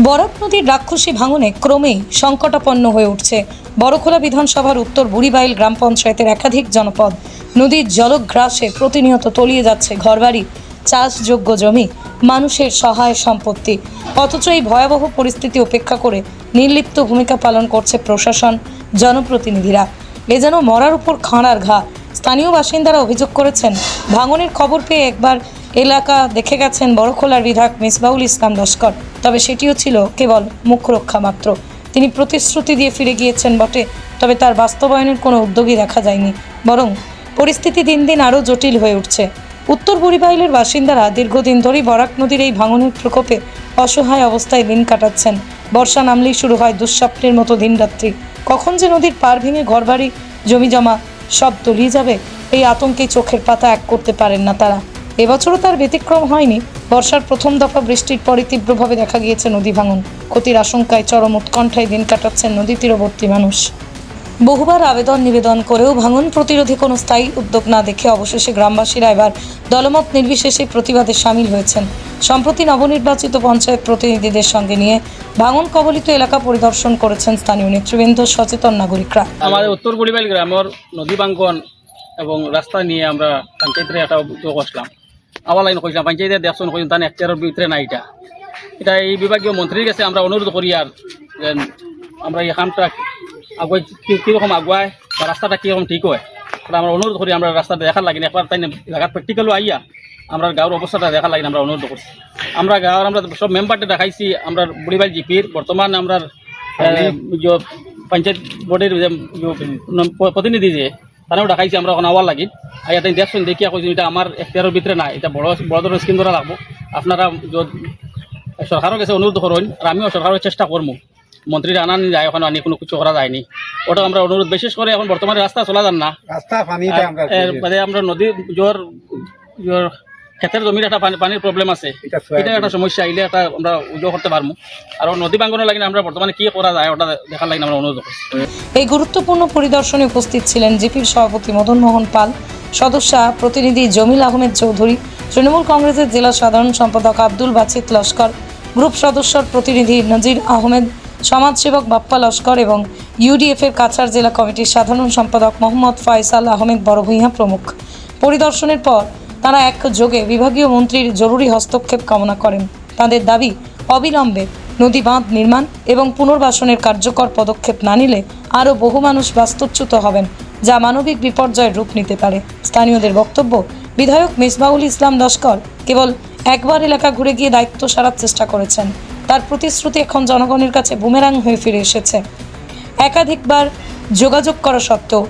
বরাক নদীর রাক্ষসী ভাঙনে ক্রমেই সংকটাপন্ন হয়ে উঠছে। বড়খোলা বিধানসভার উত্তর বুড়িবাইল গ্রাম পঞ্চায়েতের একাধিক জনপদ নদীর জলগ্রাসে প্রতিনিয়ত তলিয়ে যাচ্ছে ঘরবাড়ি, চাষযোগ্য জমি, মানুষের সহায় সম্পত্তি। অথচ এই ভয়াবহ পরিস্থিতি উপেক্ষা করে নির্লিপ্ত ভূমিকা পালন করছে প্রশাসন, জনপ্রতিনিধিরা। এ যেন মরার উপর খাঁড়ার ঘা। স্থানীয় বাসিন্দারা অভিযোগ করেছেন, ভাঙনের খবর পেয়ে একবার এলাকা দেখে গেছেন বড়খোলার বিধায়ক মিসবাউল ইসলাম লস্কর। তবে সেটিও ছিল কেবল মুখরক্ষা মাত্র। তিনি প্রতিশ্রুতি দিয়ে ফিরে গিয়েছেন বটে, তবে তার বাস্তবায়নের কোনো উদ্যোগই দেখা যায়নি। বরং পরিস্থিতি দিন দিন আরও জটিল হয়ে উঠছে। উত্তর বুড়িবাইলের বাসিন্দারা দীর্ঘদিন ধরেই বরাক নদীর এই ভাঙনের প্রকোপে অসহায় অবস্থায় দিন কাটাচ্ছেন। বর্ষা নামলেই শুরু হয় দুঃস্বপ্নের মতো দিনরাত্রি। কখন যে নদীর পার ভেঙে ঘরবাড়ি, জমি জমা, সব তলিয়ে যাবে, এই আতঙ্কে চোখের পাতা এক করতে পারেন না তারা। এবছরও তার ব্যতিক্রম হয়নি। বর্ষার প্রথম দফা বৃষ্টির পরে তীব্রভাবে দেখা গিয়েছে নদী ভাঙন। ক্ষতির আশঙ্কায় চরম উৎকণ্ঠায় দিন কাটাচ্ছেন নদী তীরবর্তী মানুষ। বহুবার আবেদন নিবেদন করেও ভাঙন প্রতিরোধে কোনো স্থায়ী উদ্যোগ না দেখে অবশেষে গ্রামবাসীরা এবার দলমত নির্বিশেষে প্রতিবাদে সামিল হয়েছেন। সম্প্রতি নবনির্বাচিত পঞ্চায়েত প্রতিনিধিদের সঙ্গে নিয়ে ভাঙন কবলিত এলাকা পরিদর্শন করেছেন স্থানীয় নেতৃবৃন্দ, সচেতন নাগরিকরা। আমাদের উত্তর বুড়িবাইল গ্রামের নদী ভাঙ্গন এবং রাস্তা নিয়ে আমরা একটা উদ্যোগ আসলাম আবার লাইন কইলাম পঞ্চায়েতের দেখছেন কইন তান একটারের ভিতরে না এটা এটা এই বিভাগীয় মন্ত্রীর কাছে আমরা অনুরোধ করি আর যে আমরা এই কামটা আগুয়াই কি- কীরকম আগুয়ায় বা রাস্তাটা কীরকম ঠিক হয় তাহলে আমরা অনুরোধ করি আমরা রাস্তাটা দেখার লাগি না। একবার তাই জায়গার প্র্যাকটিক্যালও আইয়া আমরা গাঁর অবস্থাটা দেখার লাগি না আমরা অনুরোধ করছি আমরা গাঁর আমরা সব মেম্বারটা দেখাইছি আমরা বুড়িবাইল জিপির বর্তমান আমরা পঞ্চায়েত বোর্ডের প্রতিনিধি যে তারাও দেখাইছি আমরা ওখানে আওয়ার লাগি আর ইয়াতে দেখছেন দেখিয়া কইছেন এটা আমার এখতিয়ারের ভিতরে না এটা বড় বড় ধরনের স্কিম ধরা লাগবো। আপনারা যত সরকারের কাছে অনুরোধ করুন আর আমিও সরকারের চেষ্টা করব মন্ত্রীরা আনা যায় ওখানে আনি কোনো কিছু করা যায়নি। ওটা আমরা অনুরোধ বিশেষ করে এখন বর্তমানে রাস্তা চলা যান না। রাস্তা আমরা আমরা নদী জোর জোর ক্ষেতের জমির একটা পানির প্রবলেম আছে। এটা একটা সমস্যা আইলে একটা আমরা উদ্যোগ করতে পারব। আর নদী বাঙ্গনের লাগে আমরা বর্তমানে কি করা যায় ওটা দেখার লাগে আমরা অনুরোধ করছি এই গুরুত্বপূর্ণ পরিদর্শনে উপস্থিত ছিলেন জিপির সভাপতি মদন মোহন পাল সদস্যা প্রতিনিধি জমিল আহমেদ চৌধুরী তৃণমূল কংগ্রেসের জেলা সাধারণ সম্পাদক আব্দুল বাচিত লস্কর গ্রুপ সদস্যর প্রতিনিধি নজির আহমেদ সমাজসেবক বাপ্পা লস্কর এবং ইউডিএফের কাছাড় জেলা কমিটির সাধারণ সম্পাদক মোহাম্মদ ফয়সাল আহমেদ বড়ভূঁইয়া প্রমুখ। পরিদর্শনের পর তারা এক যোগে বিভাগীয় মন্ত্রীর জরুরি হস্তক্ষেপ কামনা করেন। তাদের দাবি, অবিলম্বে নদী বাঁধ নির্মাণ এবং পুনর্বাসনের কার্যকর পদক্ষেপ না নিলে আরও বহু মানুষ বাস্তুচ্যুত হবেন, যা মানবিক বিপর্যয়ের রূপ নিতে পারে। স্থানীয়দের বক্তব্য, বিধায়ক মিসবাউল ইসলাম লস্কর কেবল একবার এলাকা ঘুরে গিয়ে দায়িত্ব সারার চেষ্টা করেছেন। তার প্রতিশ্রুতি এখন জনগণের কাছে বুমেরাং হয়ে ফিরে এসেছে। একাধিকবার যোগাযোগ করা সত্ত্বেও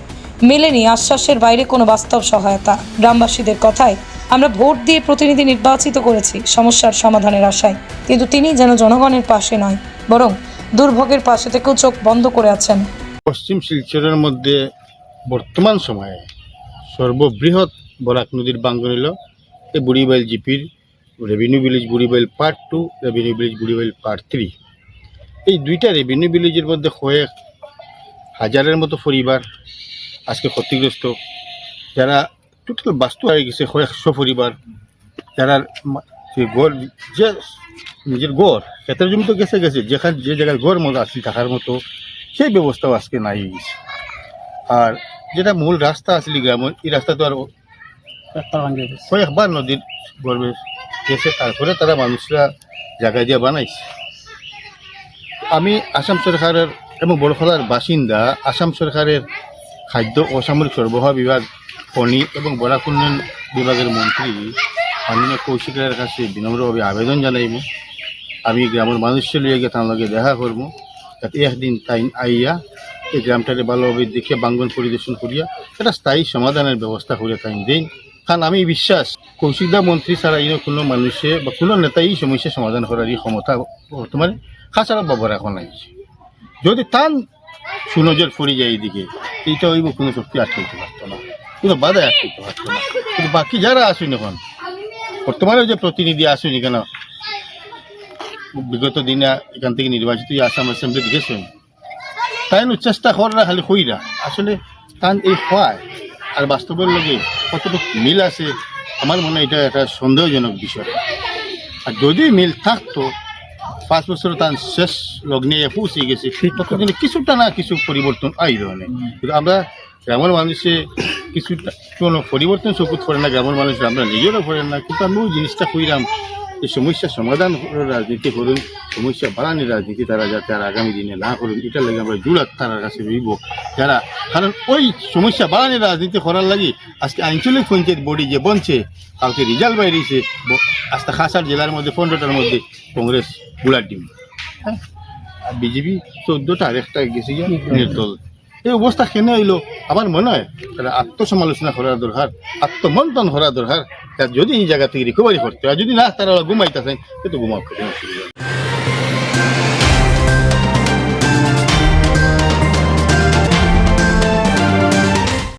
মেলেনি আশ্বাসের বাইরে কোনো বাস্তব সহায়তা। গ্রামবাসীদের কথায়, আমরা ভোট দিয়ে প্রতিনিধি নির্বাচিত করেছি, সমস্যার সমাধানের আশায়। কিন্তু তিনি যেন জনগণের পাশে নয়, বরং দুর্ভোগের পাশে থেকেও চোখ বন্ধ করে আছেন। পশ্চিম শিলচরের মধ্যে বর্তমান সময়ে সর্ববৃহৎ বরাক নদীর বাঙ্গন হল এই বুড়িবাইল জিপির revenue village Buribail part two revenue village Buribail part three এই দুইটা রেভিনিউ ভিলেজের মধ্যে কয়েক হাজারের মতো পরিবার আজকে ক্ষতিগ্রস্ত। যারা টোটাল বাস্তু হয়ে গেছে কয়েকশো পরিবার। যারা গড় যে নিজের গড় ক্ষেতের জমি তো গেছে গেছে যেখানে যে জায়গায় গড় মতো আসছিল থাকার মতো সেই ব্যবস্থাও আজকে নাই হয়ে গেছে। আর যেটা মূল রাস্তা আসলে গ্রামের এই রাস্তা তো আর কয়েকবার নদীর গর্বে গেছে তারপরে তারা মানুষরা জায়গা দিয়ে বানাইছে। আমি আসাম সরকারের এবং বড়খলার বাসিন্দা আসাম সরকারের খাদ্য ও সামরিক সরবরাহ বিভাগ খনি এবং বরাক উন্নয়ন বিভাগের মন্ত্রী মাননীয় কৌশিকের কাছে বিনম্রভাবে আবেদন জানাইব। আমি গ্রামের মানুষের লিয়ে গিয়ে তার লগে দেখা করব। যাতে একদিন তাই আইয়া এই গ্রামটাকে ভালোভাবে দেখে বাঙ্গন পরিদর্শন করিয়া একটা স্থায়ী সমাধানের ব্যবস্থা করে তাই দিন। কারণ আমি বিশ্বাস, কৌশিকদা মন্ত্রী ছাড়া ইনো কোনো মানুষে বা কোনো নেতাই সমস্যা সমাধান করার এই ক্ষমতা বর্তমানে খাসারা বাবার এখন নাই। যদি তান সুনজর পড়ে যায় এইদিকে। এইটা হইব কোনো শক্তি আটকাইতে পারতো না। কোনো বাধা আটকাইতে পারতো না। কিন্তু বাকি যারা আসুন এখন, বর্তমানে যে প্রতিনিধি আসুন কেন বিগত দিনে এখান থেকে নির্বাচিত আসাম অ্যাসেম্বলি গেছেন তাই চেষ্টা করা খালি কইরা। আসলে তান এই হয়। আর বাস্তবের লগে কতটুকু মিল আছে, আমার মনে এটা একটা সন্দেহজনক বিষয়। আর যদি মিল থাকতো পাঁচ বছর তার শেষ লগ্নে পৌঁছে গেছে ততদিনে কিছুটা না কিছু পরিবর্তন আইল মানে। কিন্তু আমরা গ্রামের মানুষে কিছুটা কোনো পরিবর্তন চকুত পড়ে না, গ্রামের মানুষ আমরা নিজেরও পড়ে না, কিন্তু আমি ওই জিনিসটা কইরাম যে সমস্যা সমাধান রাজনীতি করুন, সমস্যা বাড়ানোর রাজনীতি তারা যাতে আর আগামী দিনে না করুন, এটার লাগে আমরা জুড়াত তার কাছে রইব। যারা কারণ ওই সমস্যা বাড়ানোর রাজনীতি করার লাগে আজকে আঞ্চলিক পঞ্চায়েত বডি যে বনছে, কালকে রেজাল্ট বাইরেছে আজকে খাসার জেলার মধ্যে, পনেরোটার মধ্যে কংগ্রেসগুলার ডিম। হ্যাঁ? আর বিজেপি চোদ্দটা আর একটা গেছে নির্দল। এই অবস্থা কেন হইল আমার মনে হয়, তাহলে আত্মসমালোচনা করা দরকার, আত্মমন্থন করা দরকার। যদি এই জায়গা থেকে রিকভারি করতে হয়, যদি না তারা ঘুমাইতেছেন কিন্তু ঘুমাও